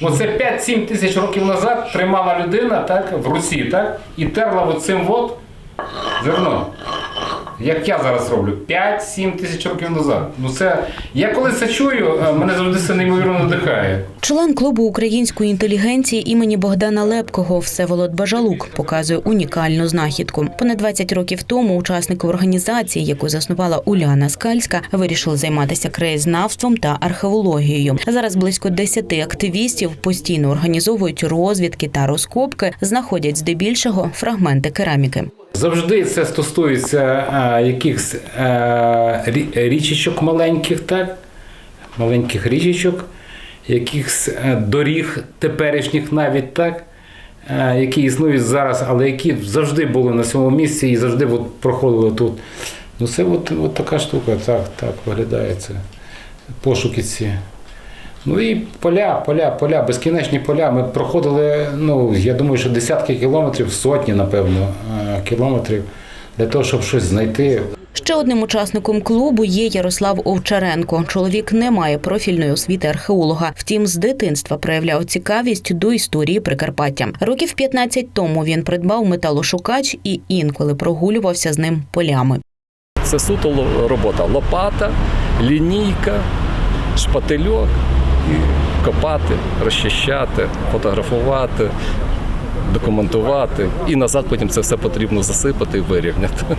Оце 5-7 тисяч років назад тримала людина так, в руці, так, і терла оцим от зерно. Як я зараз роблю, 5-7 тисяч років назад. Ну це я коли це чую, е, мене завжди це неймовірно надихає. Член клубу української інтелігенції імені Богдана Лепкого Всеволод Бажалук показує унікальну знахідку. Понад 20 років тому учасники організації, яку заснувала Уляна Скальська, вирішили займатися краєзнавством та археологією. Зараз близько 10 активістів постійно організовують розвідки та розкопки, знаходять здебільшого фрагменти кераміки. Завжди це стосується е, якихось е, рі- річечок маленьких, так? маленьких річечок, якихось е, доріг теперішніх навіть так, е, які існують зараз, але які завжди були на цьому місці і завжди от проходили тут. Ну це от, от така штука, так, так виглядає це. Пошуки ці. Ну і поля, поля, поля, безкінечні поля. Ми проходили, ну, я думаю, що десятки кілометрів, сотні, напевно, е, кілометрів для того, щоб щось знайти. Ще одним учасником клубу є Ярослав Овчаренко. Чоловік не має профільної освіти археолога. Втім, з дитинства проявляв цікавість до історії Прикарпаття. Років 15 тому він придбав металошукач і інколи прогулювався з ним полями. Це суто ло- робота. Лопата, лінійка, шпательок і копати, розчищати, фотографувати, документувати. І назад потім це все потрібно засипати і вирівняти.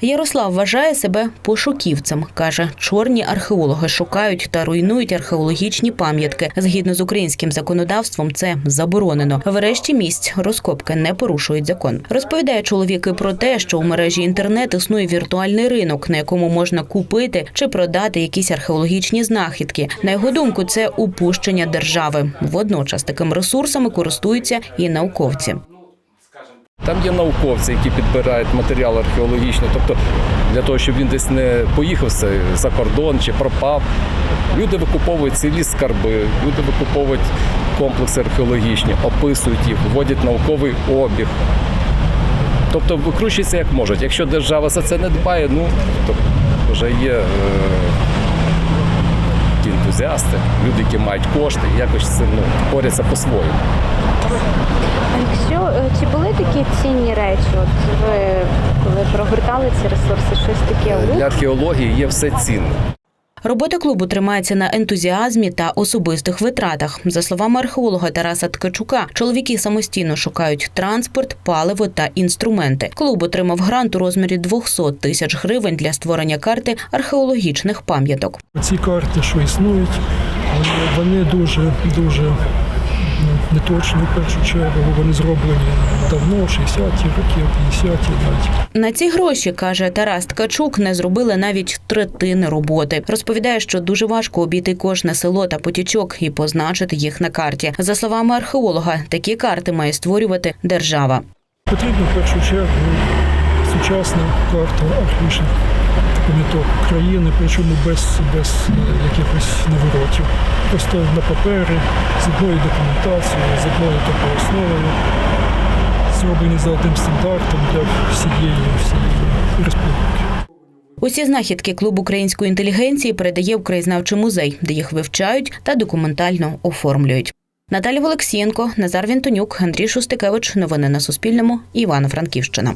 Ярослав вважає себе пошуківцем. каже, чорні археологи шукають та руйнують археологічні пам'ятки. Згідно з українським законодавством, це заборонено. Врешті місць розкопки не порушують закон. Розповідає чоловік і про те, що у мережі інтернет існує віртуальний ринок, на якому можна купити чи продати якісь археологічні знахідки. На його думку, це упущення держави. Водночас такими ресурсами користуються і науковці. Там є науковці, які підбирають матеріал археологічний. Тобто для того, щоб він десь не поїхав за- кордон чи пропав. Люди викуповують цілі скарби, люди викуповують комплекси археологічні, описують їх, вводять науковий обіг. Тобто викручуються як можуть. Якщо держава за це не дбає, ну то вже є е, ентузіасти, люди, які мають кошти, якось це ну, борються по-своєму. Цінні речі? От ви коли прогортали ці ресурси, щось таке Для археології є все цінне. Робота клубу тримається на ентузіазмі та особистих витратах. За словами археолога Тараса Ткачука, чоловіки самостійно шукають транспорт, паливо та інструменти. Клуб отримав грант у розмірі 200 тисяч гривень для створення карти археологічних пам'яток. Ці карти, що існують, вони, вони дуже дуже неточні в першу чергу. Вони зроблені давно, 60-ті роки, 50-ті навіть. На ці гроші каже Тарас Ткачук, не зробили навіть третини роботи. Розповідає, що дуже важко обійти кожне село та потічок і позначити їх на карті. За словами археолога, такі карти має створювати держава. Потрібно в першу чергу сучасна карта архічних пам'яток країни, причому без, без е, якихось наворотів. Просто на папері, з одною документацією, з одною такою основою, зроблені за одним стандартом для всієї, всієї республіки. Усі знахідки клуб української інтелігенції передає в краєзнавчий музей, де їх вивчають та документально оформлюють. Наталя Олексієнко, Назар Вінтонюк, Андрій Шустикевич. Новини на Суспільному. Івано-Франківщина.